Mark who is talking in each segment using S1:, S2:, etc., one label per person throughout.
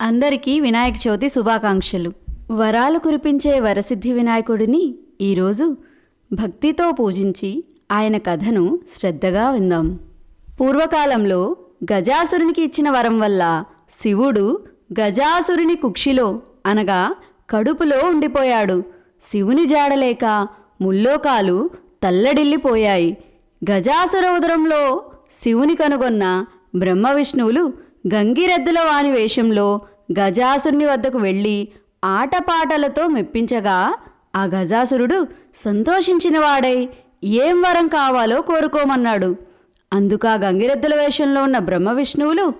S1: అందరికీ వినాయక చవితి శుభాకాంక్షలు. వరాలు కురిపించే వరసిద్ధి వినాయకుడిని ఈరోజు భక్తితో పూజించి ఆయన కథను శ్రద్ధగా విందాం. పూర్వకాలంలో గజాసురునికి ఇచ్చిన వరం వల్ల శివుడు గజాసురుని కుక్షిలో అనగా కడుపులో ఉండిపోయాడు. శివుని జాడలేక ముల్లోకాలు తల్లడిల్లిపోయాయి. గజాసుర ఉదరంలో శివుని కనుగొన్న బ్రహ్మ విష్ణువులు గంగిరెద్దుల వాని వేషంలో గజాసురుని వద్దకు వెళ్ళి ఆటపాటలతో మెప్పించగా ఆ గజాసురుడు సంతోషించిన వాడై ఏం వరం కావాలో కోరుకోమన్నాడు. అందుకా గంగిరెద్దుల వేషంలో ఉన్న బ్రహ్మ విష్ణువులు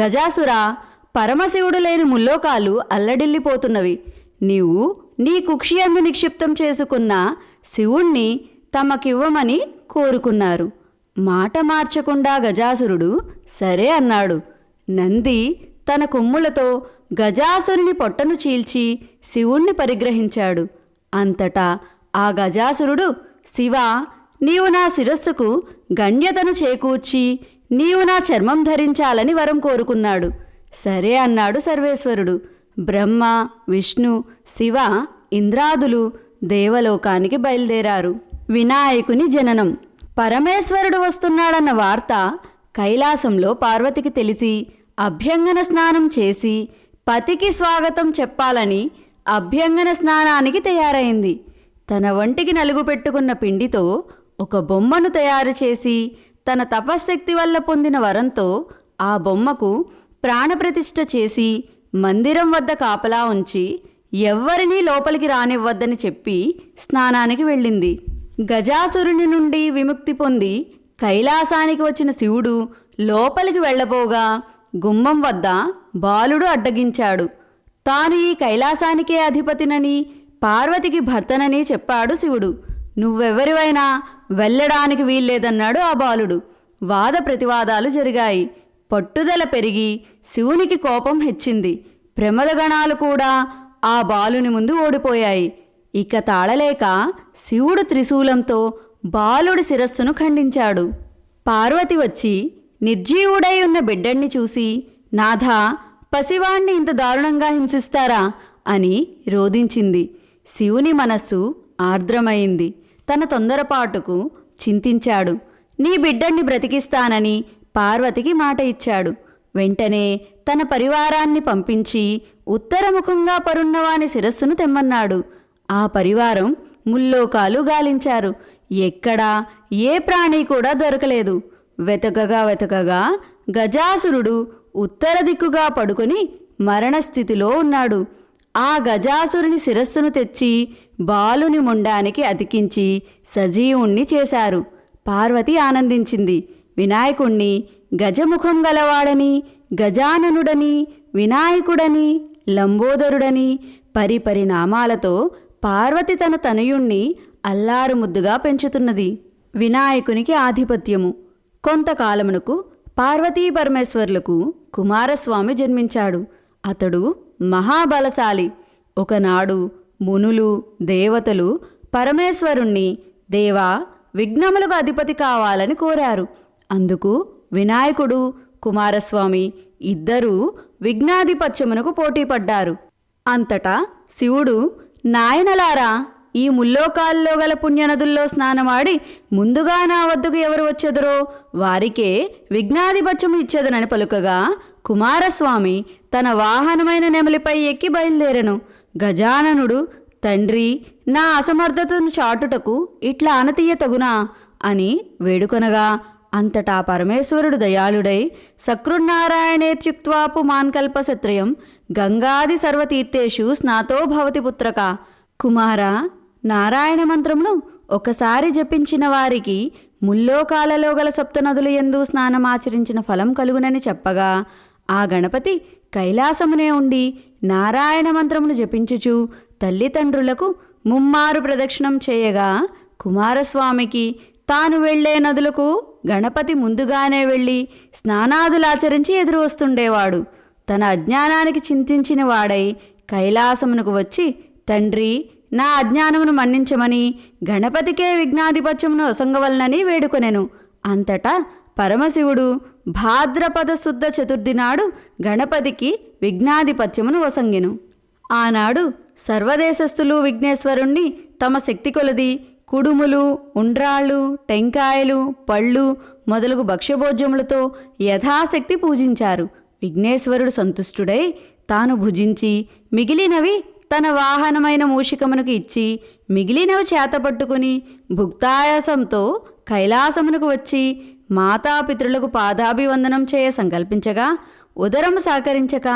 S1: గజాసుర పరమశివుడు లేని ముల్లోకాలు అల్లడిల్లిపోతున్నవి. నీవు నీ కుక్షి అందు నిక్షిప్తం చేసుకున్న శివుణ్ణి తమకివ్వమని కోరుకున్నారు. మాట మార్చకుండా గజాసురుడు సరే అన్నాడు. నంది తన కొమ్ములతో గజాసురుని పొట్టను చీల్చి శివుణ్ణి పరిగ్రహించాడు. అంతటా ఆ గజాసురుడు శివ నీవు నా శిరస్సుకు గణ్యతను చేకూర్చి నీవు నా చర్మం ధరించాలని వరం కోరుకున్నాడు. సరే అన్నాడు సర్వేశ్వరుడు. బ్రహ్మ విష్ణు శివ ఇంద్రాదులు దేవలోకానికి బయలుదేరారు. వినాయకుని జననం. పరమేశ్వరుడు వస్తున్నాడన్న వార్త కైలాసంలో పార్వతికి తెలిసి అభ్యంగన స్నానం చేసి పతికి స్వాగతం చెప్పాలని అభ్యంగన స్నానానికి తయారైంది. తన వంటికి నలుగు పెట్టుకున్న పిండితో ఒక బొమ్మను తయారు చేసి తన తపశ్శక్తి వల్ల పొందిన వరంతో ఆ బొమ్మకు ప్రాణప్రతిష్ఠ చేసి మందిరం వద్ద కాపలా ఉంచి ఎవ్వరినీ లోపలికి రానివ్వద్దని చెప్పి స్నానానికి వెళ్ళింది. గజాసురుని నుండి విముక్తి పొంది కైలాసానికి వచ్చిన శివుడు లోపలికి వెళ్ళబోగా గుమ్మం వద్ద బాలుడు అడ్డగించాడు. తాను ఈ కైలాసానికే అధిపతినని పార్వతికి భర్తనని చెప్పాడు శివుడు. నువ్వెవరివైనా వెళ్ళడానికి వీల్లేదన్నాడు ఆ బాలుడు. వాద ప్రతివాదాలు జరిగాయి. పట్టుదల పెరిగి శివునికి కోపం హెచ్చింది. ప్రమదగణాలు కూడా ఆ బాలుని ముందు ఓడిపోయాయి. ఇక తాళలేక శివుడు త్రిశూలంతో బాలుడి శిరస్సును ఖండించాడు. పార్వతి వచ్చి నిర్జీవుడై ఉన్న బిడ్డణ్ణి చూసి నాథా పసివాణ్ణి ఇంత దారుణంగా హింసిస్తారా? అని రోధించింది. శివుని మనస్సు ఆర్ద్రమైంది. తన తొందరపాటుకు చింతించాడు. నీ బిడ్డణ్ణి బ్రతికిస్తానని పార్వతికి మాట ఇచ్చాడు. వెంటనే తన పరివారాన్ని పంపించి ఉత్తరముఖంగా పరున్నవాని శిరస్సును తెమ్మన్నాడు. ఆ పరివారం ముల్లోకాలు గాలించారు. ఎక్కడా? ఏ ప్రాణి కూడా దొరకలేదు. వెతకగా వెతకగా గజాసురుడు ఉత్తర దిక్కుగా పడుకొని మరణస్థితిలో ఉన్నాడు. ఆ గజాసురుని శిరస్సును తెచ్చి బాలుని ముండానికి అతికించి సజీవుణ్ణి చేశారు. పార్వతి ఆనందించింది. వినాయకుణ్ణి గజముఖం గలవాడని గజాననుడని వినాయకుడని లంబోదరుడని పరిపరి నామాలతో పార్వతి తన తనయుణ్ణి అల్లారు ముద్దుగా పెంచుతున్నది. వినాయకునికి ఆధిపత్యము. కొంతకాలమునకు పార్వతీ పరమేశ్వర్లకు కుమారస్వామి జన్మించాడు. అతడు మహాబలశాలి. ఒకనాడు మునులు దేవతలు పరమేశ్వరుణ్ణి దేవా విఘ్నములకు అధిపతి కావాలని కోరారు. అందుకు వినాయకుడు కుమారస్వామి ఇద్దరూ విఘ్నాధిపత్యమునకు పోటీపడ్డారు. అంతటా శివుడు నాయనలారా ఈ ముల్లోకాల్లో గల పుణ్యనదుల్లో స్నానమాడి ముందుగా నా వద్దకు ఎవరు వచ్చెదరో వారికే విఘ్నాధిపత్యము ఇచ్చేదనని పలుకగా కుమారస్వామి తన వాహనమైన నెమలిపై ఎక్కి బయలుదేరెను. గజాననుడు తండ్రి నా అసమర్థతను చాటుటకు ఇట్లా అనతీయ తగునా అని వేడుకొనగా అంతటా పరమేశ్వరుడు దయాళుడై సకృన్నారాయణేత్యుక్వాపు మాన్కల్పసత్రయం గంగాది సర్వతీర్థేషు స్నాతో భవతి పుత్రక. కుమార నారాయణ మంత్రమును ఒకసారి జపించిన వారికి ముల్లోకాలలో గల సప్తనదులు ఎందు స్నానమాచరించిన ఫలం కలుగునని చెప్పగా ఆ గణపతి కైలాసమునే ఉండి నారాయణ మంత్రమును జపించుచు తల్లిదండ్రులకు ముమ్మారు ప్రదక్షిణం చేయగా కుమారస్వామికి తాను వెళ్ళే నదులకు గణపతి ముందుగానే వెళ్ళి స్నానాదులాచరించి ఎదురు వస్తుండేవాడు తన అజ్ఞానానికి చింతించిన వాడై కైలాసమునకు వచ్చి తండ్రి నా అజ్ఞానమును మన్నించమని గణపతికే విఘ్నాధిపత్యమును ఒసంగవలనని వేడుకొనెను. అంతటా పరమశివుడు భాద్రపద శుద్ధ చతుర్థి నాడు గణపతికి విఘ్నాధిపత్యమును వసంగెను. ఆనాడు సర్వదేశస్థులు విఘ్నేశ్వరుణ్ణి తమ శక్తి కొలది కుడుములు ఉండ్రాళ్ళు టెంకాయలు పళ్ళు మొదలగు భక్ష్యభోజ్యములతో యథాశక్తి పూజించారు. విఘ్నేశ్వరుడు సంతుష్టుడై తాను భుజించి మిగిలినవి తన వాహనమైన మూషికమునకు ఇచ్చి మిగిలినవి చేతపట్టుకుని భుక్తాయాసంతో కైలాసమునకు వచ్చి మాతాపితృలకు పాదాభివందనం చేయ సంకల్పించగా ఉదరము సహకరించక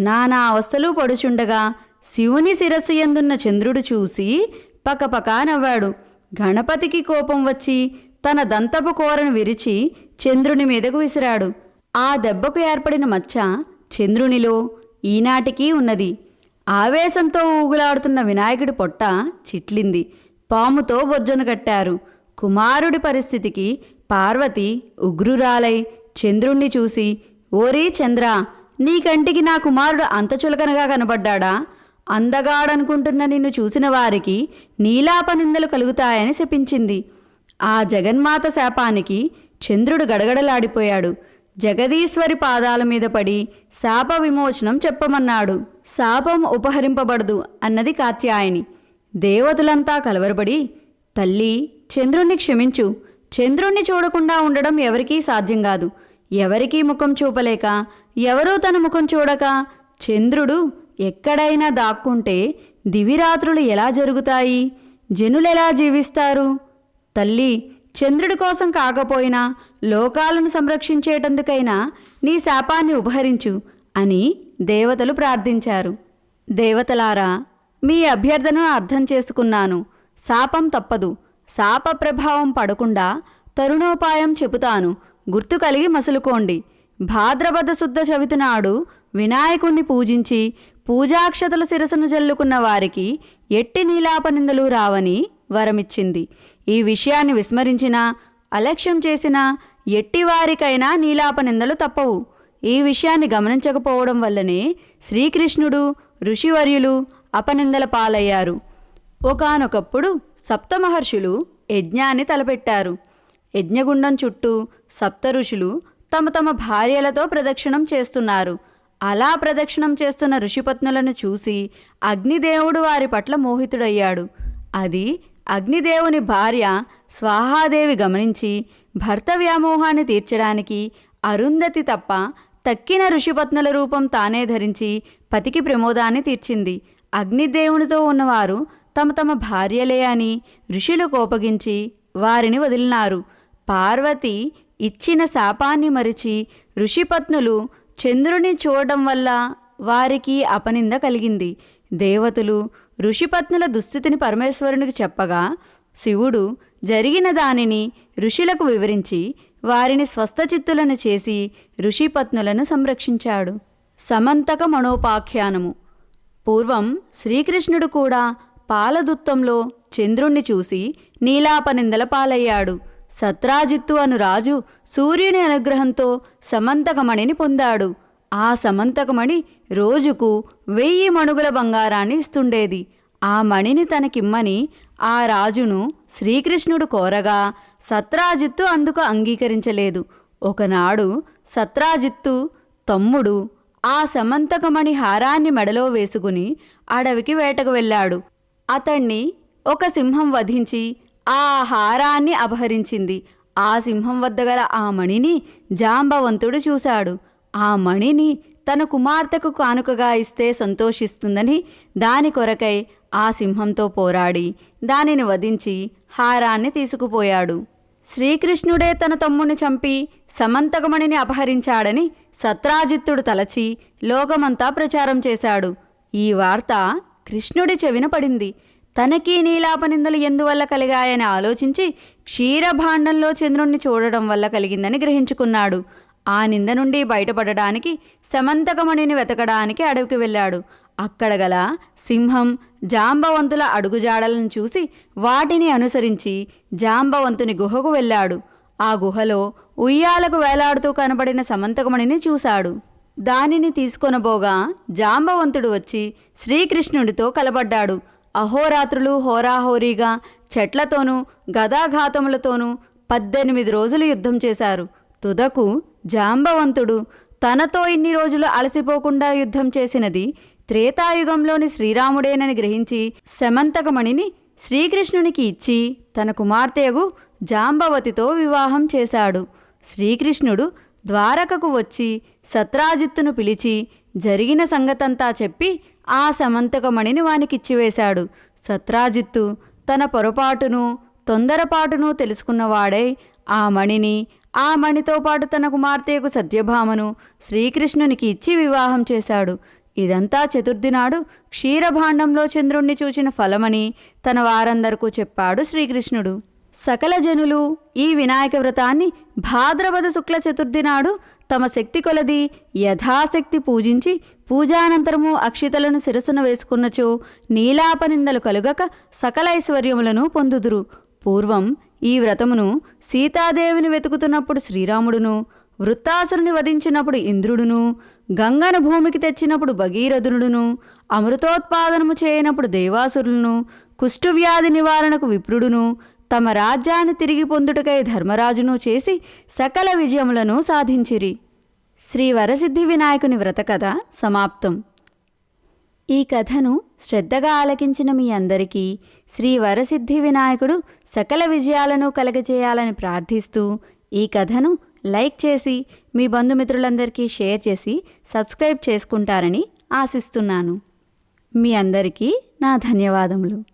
S1: నానా అవస్థలు పడుచుండగా శివుని శిరస్సు ఎందున్న చంద్రుడు చూసి పకపకా నవ్వాడు. గణపతికి కోపం వచ్చి తన దంతపు కూరను విరిచి చంద్రుని మీదకు విసిరాడు. ఆ దెబ్బకు ఏర్పడిన మచ్చ చంద్రునిలో ఈనాటికి ఉన్నది. ఆవేశంతో ఊగులాడుతున్న వినాయకుడి పొట్ట చిట్లింది. పాముతో బొజ్జను కట్టారు. కుమారుడి పరిస్థితికి పార్వతి ఉగ్రురాలై చంద్రుణ్ణి చూసి ఓరీ చంద్ర నీ కంటికి నా కుమారుడు అంత చులకనగా కనబడ్డాడా? అందగాడనుకుంటున్న నిన్ను చూసిన వారికి నీలాపనిందలు కలుగుతాయని శపించింది. ఆ జగన్మాత శాపానికి చంద్రుడు గడగడలాడిపోయాడు. జగదీశ్వరి పాదాల మీద పడి శాప విమోచనం చెప్పమన్నాడు. శాపం ఉపహరింపబడదు అన్నది కాత్యాయని. దేవతలంతా కలవరపడి తల్లి చంద్రుణ్ణి క్షమించు. చంద్రుణ్ణి చూడకుండా ఉండడం ఎవరికీ సాధ్యం కాదు. ఎవరికీ ముఖం చూపలేక ఎవరూ తన ముఖం చూడక చంద్రుడు ఎక్కడైనా దాక్కుంటే దివిరాత్రులు ఎలా జరుగుతాయి? జనులెలా జీవిస్తారు? తల్లి చంద్రుడి కోసం కాకపోయినా లోకాలను సంరక్షించేటందుకైనా నీ శాపాన్ని ఉపహరించు అని దేవతలు ప్రార్థించారు. దేవతలారా మీ అభ్యర్థనను అర్థం చేసుకున్నాను. శాపం తప్పదు. శాప ప్రభావం పడకుండా తరుణోపాయం చెబుతాను. గుర్తు కలిగి మసులుకోండి. భాద్రపద శుద్ధ చవితి నాడు వినాయకుణ్ణి పూజించి పూజాక్షతలు శిరసును జల్లుకున్న వారికి ఎట్టి నీలాపనిందలు రావని వరమిచ్చింది. ఈ విషయాన్ని విస్మరించినా అలక్ష్యం చేసినా ఎట్టివారికైనా నీలాపనిందలు తప్పవు. ఈ విషయాన్ని గమనించకపోవడం వల్లనే శ్రీకృష్ణుడు ఋషివర్యులు అపనిందల పాలయ్యారు. ఒకానొకప్పుడు సప్తమహర్షులు యజ్ఞాన్ని తలపెట్టారు. యజ్ఞగుండం చుట్టూ సప్త ఋషులు తమ తమ భార్యలతో ప్రదక్షిణం చేస్తున్నారు. అలా ప్రదక్షిణం చేస్తున్న ఋషిపత్నులను చూసి అగ్నిదేవుడు వారి పట్ల మోహితుడయ్యాడు. అది అగ్నిదేవుని భార్య స్వాహాదేవి గమనించి భర్త వ్యామోహాన్ని తీర్చడానికి అరుంధతి తప్ప తక్కిన ఋషిపత్నుల రూపం తానే ధరించి పతికి ప్రమోదాన్ని తీర్చింది. అగ్నిదేవునితో ఉన్నవారు తమ తమ భార్యలే అని ఋషులు కోపగించి వారిని వదిలినారు. పార్వతి ఇచ్చిన శాపాన్ని మరిచి ఋషిపత్నులు చంద్రుని చూడడం వల్ల వారికి అపనింద కలిగింది. దేవతలు ఋషిపత్నుల దుస్థితిని పరమేశ్వరునికి చెప్పగా శివుడు జరిగిన దానిని ఋషులకు వివరించి వారిని స్వస్థచిత్తులను చేసి ఋషిపత్నులను సంరక్షించాడు. సమంతక మనోపాఖ్యానము. పూర్వం శ్రీకృష్ణుడు కూడా పాలదుత్తంలో చంద్రుణ్ణి చూసి నీలాపనిందల పాలయ్యాడు. సత్రాజిత్తు అను రాజు సూర్యుని అనుగ్రహంతో సమంతకమణిని పొందాడు. ఆ సమంతకమణి రోజుకు వెయ్యి మణుగుల బంగారాన్ని ఇస్తుండేది. ఆ మణిని తనకిమ్మని ఆ రాజును శ్రీకృష్ణుడు కోరగా సత్రాజిత్తు అందుకు అంగీకరించలేదు. ఒకనాడు సత్రాజిత్తు తమ్ముడు ఆ సమంతకమణి హారాన్ని మెడలో వేసుకుని అడవికి వేటకు వెళ్ళాడు. అతణ్ణి ఒక సింహం వధించి ఆ హారాన్ని అపహరించింది. ఆ సింహం వద్ద గల ఆ మణిని జాంబవంతుడు చూశాడు. ఆ మణిని తన కుమార్తెకు కానుకగా ఇస్తే సంతోషిస్తుందని దాని కొరకై ఆ సింహంతో పోరాడి దానిని వధించి హారాన్ని తీసుకుపోయాడు. శ్రీకృష్ణుడే తన తమ్ముని చంపి సమంతకమణిని అపహరించాడని సత్రాజిత్తుడు తలచి లోకమంతా ప్రచారం చేశాడు. ఈ వార్త కృష్ణుడి చెవిన పడింది. తనకీ నీలాపనిందలు ఎందువల్ల కలిగాయని ఆలోచించి క్షీరభాండంలో చంద్రుణ్ణి చూడడం వల్ల కలిగిందని గ్రహించుకున్నాడు. ఆ నింద నుండి బయటపడడానికి సమంతకమణిని వెతకడానికి అడవికి వెళ్ళాడు. అక్కడ గల సింహం జాంబవంతుల అడుగుజాడలను చూసి వాటిని అనుసరించి జాంబవంతుని గుహకు వెళ్ళాడు. ఆ గుహలో ఉయ్యాలకు వేలాడుతూ కనబడిన సమంతకమణిని చూశాడు. దానిని తీసుకొనబోగా జాంబవంతుడు వచ్చి శ్రీకృష్ణుడితో కలబడ్డాడు. అహోరాత్రులు హోరాహోరీగా చెట్లతోనూ గదాఘాతములతోనూ పద్దెనిమిది రోజులు యుద్ధం చేశారు. తుదకు జాంబవంతుడు తనతో ఇన్ని రోజులు అలసిపోకుండా యుద్ధం చేసినది త్రేతాయుగంలోని శ్రీరాముడేనని గ్రహించి శమంతకమణిని శ్రీకృష్ణునికి ఇచ్చి తన కుమార్తెయగు జాంబవతితో వివాహం చేశాడు. శ్రీకృష్ణుడు ద్వారకకు వచ్చి సత్రాజిత్తును పిలిచి జరిగిన సంగతంతా చెప్పి ఆ సమంతకమణిని వానికిచ్చివేశాడు. సత్రాజిత్తు తన పొరపాటును తొందరపాటును తెలుసుకున్నవాడై ఆ మణిని ఆ మణితో పాటు తన కుమార్తెకు సత్యభామను శ్రీకృష్ణునికి ఇచ్చి వివాహం చేశాడు. ఇదంతా చతుర్థి నాడు క్షీరభాండంలో చంద్రుణ్ణి చూచిన ఫలమని తన వారందరకు చెప్పాడు శ్రీకృష్ణుడు. సకల జనులు ఈ వినాయక వ్రతాన్ని భాద్రపద శుక్ల చతుర్థి నాడు తమ శక్తి కొలది యథాశక్తి పూజించి పూజానంతరము అక్షితలను శిరసున వేసుకున్నచో నీలాపనిందలు కలుగక సకల ఐశ్వర్యములను పొందుదురు. పూర్వం ఈ వ్రతమును సీతాదేవిని వెతుకుతున్నప్పుడు శ్రీరాముడును వృత్తాసురుని వధించినప్పుడు ఇంద్రుడును గంగను భూమికి తెచ్చినప్పుడు భగీరథుడును అమృతోత్పాదనము చేయనప్పుడు దేవాసురులను కుష్ఠువ్యాధి నివారణకు విప్రుడును తమ రాజ్యాన్ని తిరిగి పొందుటకై ధర్మరాజును చేసి సకల విజయములను సాధించిరి. శ్రీ వరసిద్ధి వినాయకుని వ్రత కథ సమాప్తం. ఈ కథను శ్రద్ధగా ఆలకించిన మీ అందరికీ శ్రీ వరసిద్ధి వినాయకుడు సకల విజయాలను కలగజేయాలని ప్రార్థిస్తూ ఈ కథను లైక్ చేసి మీ బంధుమిత్రులందరికీ షేర్ చేసి సబ్స్క్రైబ్ చేసుకుంటారని ఆశిస్తున్నాను. మీ అందరికీ నా ధన్యవాదములు.